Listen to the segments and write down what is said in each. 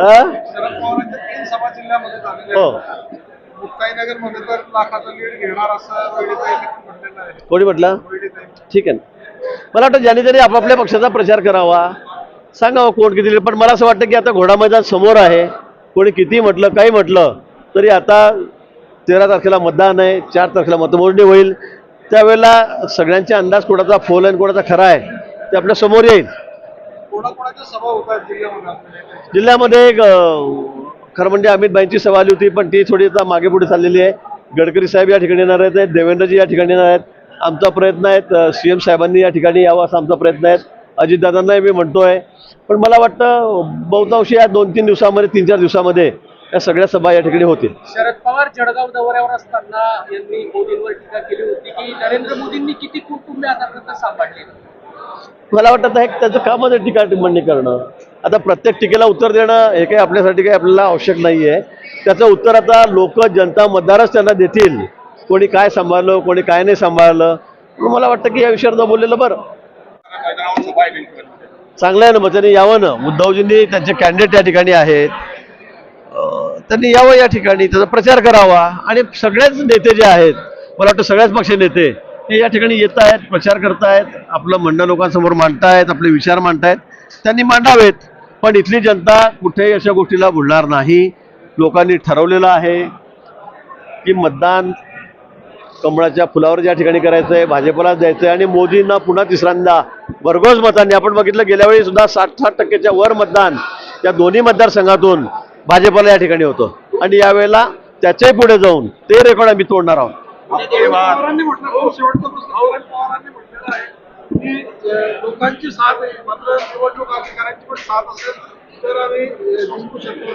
हा? हो. तर कोणी म्हटलं? ठीक आहे. ना मला वाटतं ज्याने ज्याने आपापल्या पक्षाचा प्रचार करावा. सांगावं कोण किती. पण मला असं वाटतं की आता घोडा मैदान समोर आहे. कोणी किती म्हटलं काही म्हटलं तरी आता तेरा तारखेला मतदान आहे चार तारखेला मतमोजणी होईल. त्यावेळेला सगळ्यांचे अंदाज कोणाचा फोल आहे कोणाचा खरा आहे ते आपल्यासमोर येईल. कोणाकोणाच्या सभा होत आहेत जिल्ह्यामध्ये? जिल्ह्यामध्ये एक खरं म्हणजे अमितभाईंची सभा आली होती पण ती थोडी आता मागे पुढे चाललेली आहे. गडकरी साहेब या ठिकाणी येणार आहेत देवेंद्रजी या ठिकाणी येणार आहेत. आमचा प्रयत्न आहे सी एम साहेबांनी या ठिकाणी यावं असा आमचा प्रयत्न आहे. अजितदादांनाही मी म्हणतोय. पण मला वाटतं बहुतांशी या दोन तीन दिवसामध्ये तीन चार दिवसामध्ये या सगळ्या सभा या ठिकाणी होतील. शरद पवार जळगाव दौऱ्यावर असताना यांनी मोदींवर टीका केली होती की नरेंद्र मोदींनी किती कुटुंबे आतापर्यंत सांभाळले मला वाटतं आता हे त्याचं कामच आहे टीका टिप्पणी करणं. आता प्रत्येक टीकेला उत्तर देणं हे काही आपल्यासाठी काही आपल्याला आवश्यक नाही आहे त्याचं उत्तर आता लोक जनता मतदारच त्यांना देतील. कोणी काय सांभाळलं कोणी काय नाही सांभाळलं. मला वाटतं की या विषयावर बोललेलं बरं. चांगलं आहे ना मग त्यांनी यावं ना. उद्धवजींनी त्यांचे कॅन्डिडेट या ठिकाणी आहेत. त्यांनी यावं या ठिकाणी. त्याचा प्रचार करावा. आणि सगळेच नेते जे आहेत मला वाटतं सगळ्याच पक्ष नेते हे या ठिकाणी येत आहेत प्रचार करतायत आपलं म्हणणं लोकांसमोर मांडतायत आपले विचार मांडतायत. त्यांनी मांडावेत पण इथली जनता कुठेही अशा गोष्टीला बोलणार नाही. लोकांनी ठरवलेलं आहे की मतदान कमळाच्या फुलावर ज्या ठिकाणी करायचं आहे भाजपलाच द्यायचं आहे आणि मोदींना पुन्हा तिसऱ्यांदा भरघोस मतांनी. आपण बघितलं गेल्या वेळी सुद्धा साठ साठ टक्क्याच्या वर मतदान या दोन्ही मतदारसंघातून भाजपला या ठिकाणी होतं. आणि यावेळेला त्याच्याही पुढे जाऊन ते रेकॉर्ड आम्ही तोडणार आहोत. की लोकांची साथ आहे मात्र निवडणूक अधिकाऱ्यांची पण साथ असेल तर आम्ही जिंकू शकतो.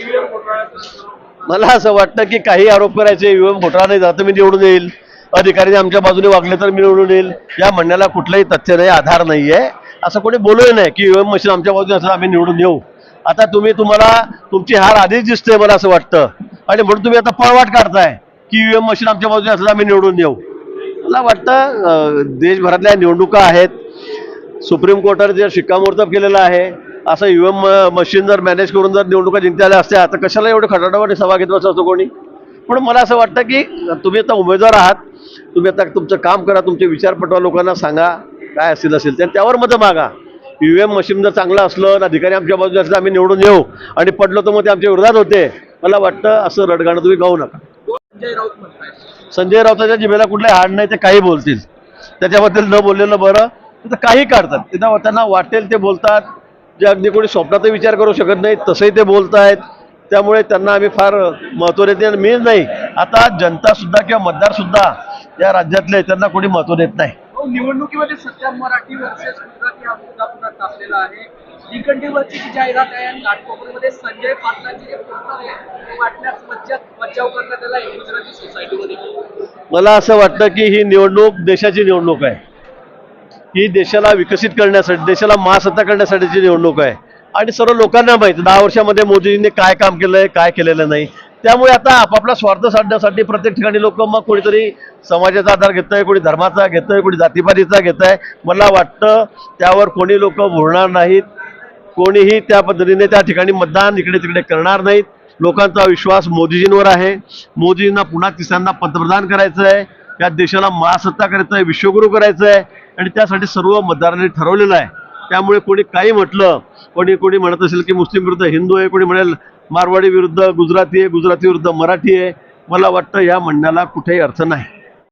ईव्हीएम घोटाळ्याचं मला असं वाटतं की काही आरोप करायचे युवक घोटाळा नाही जातं मी निवडून येईल. अधिकारी आमच्या बाजूने वागले तर मी निवडून येईल. या म्हणण्याला कुठलंही तथ्य नाही आधार नाही आहे असं कोणी बोलूही नाही की युएम मशीन आमच्या बाजूने असं आम्ही निवडून येऊ. आता तुम्ही तुम्हाला तुमची हार आधीच दिसते मला असं वाटतं. आणि म्हणून तुम्ही आता पळवाट काढताय. की ईव्हीएम मशीन आमच्या बाजूने असलं आम्ही निवडून येऊ मला वाटतं देशभरातल्या निवडणुका आहेत. सुप्रीम कोर्टाने जे शिक्कामोर्तब केलेलं आहे असं युएम मशीन जर मॅनेज करून जर निवडणुका जिंकता आल्या असत्या तर कशाला एवढं खटाटावाटी सभा घेत असतो कोणी? पण मला असं वाटतं की तुम्ही आता उमेदवार आहात तुम्ही आता तुमचं काम करा तुमचे विचार पटवा लोकांना सांगा काय असेल असेल तर त्यावर मतं मागा. ईव्हीएम मशीन जर चांगलं असलं तर अधिकारी आमच्या बाजूने असलं आम्ही निवडून येऊ. आणि पडलो तर मग ते आमच्या विरोधात होते. मला वाटतं असं रडगाणं तुम्ही गाऊ नका. संजय राऊताच्या जिभेला कुठले हाड नाही ते काही बोलतील. त्याच्याबद्दल न बोललेलं बरं तर काही काढतात. त्यांना त्यांना वाटेल ते बोलतात. जे अगदी कोणी स्वप्नातही विचार करू शकत नाही तसंही ते बोलतायत. त्यामुळे त्यांना आम्ही फार महत्त्व देते आणि मीच नाही आता जनता सुद्धा किंवा मतदार सुद्धा या राज्यातले त्यांना कोणी महत्त्व देत नाही. निवडणुकीमध्ये सध्या मराठी वर्सेस गुजराती हा मुद्दा पुन्हा तापलेला आहे. श्रीखंडीवरची जी जाहिरात आहे आणि घाटकोपरमध्ये संजय पाटलांची जे पोस्टर आहे ते वाटण्यास मज्जा मज्जाव करण्यात आला आहे गुजराती सोसायटीमध्ये मला असं वाटतं की ही निवडणूक देशाची निवडणूक आहे. ही देशाला विकसित करण्यासाठी देशाला महासत्ता करण्यासाठीची निवडणूक आहे. आणि सर्व लोकांना माहिती दहा वर्षामध्ये मोदीजींनी काय काम केलंय काय केलेलं नाही. त्यामुळे आता आपापला स्वार्थ साधण्यासाठी प्रत्येक ठिकाणी लोक मग कोणीतरी समाजाचा आधार घेत आहे कोणी धर्माचा घेत आहे कोणी जातीपातीचा घेत आहे मला वाटतं त्यावर कोणी लोक बोलणार नाहीत. कोणीही त्या पद्धतीने त्या ठिकाणी मतदान इकडे तिकडे करणार नाहीत. लोकांचा विश्वास मोदीजींवर आहे. मोदीजींना पुन्हा तिसऱ्यांदा पंतप्रधान करायचं आहे. या देशाला महासत्ता करायचं आहे विश्वगुरू करायचं आहे आणि त्यासाठी सर्व मतदारांनी ठरवलेलं आहे. त्यामुळे कोणी काही म्हटलं कोणी कोणी म्हणत असेल की मुस्लिम विरुद्ध हिंदू आहे कोणी म्हणेल मारवाडी विरुद्ध गुजराती आहे गुजराती विरुद्ध मराठी आहे. मला वाटतं या म्हणण्याला कुठेही अर्थ नाही.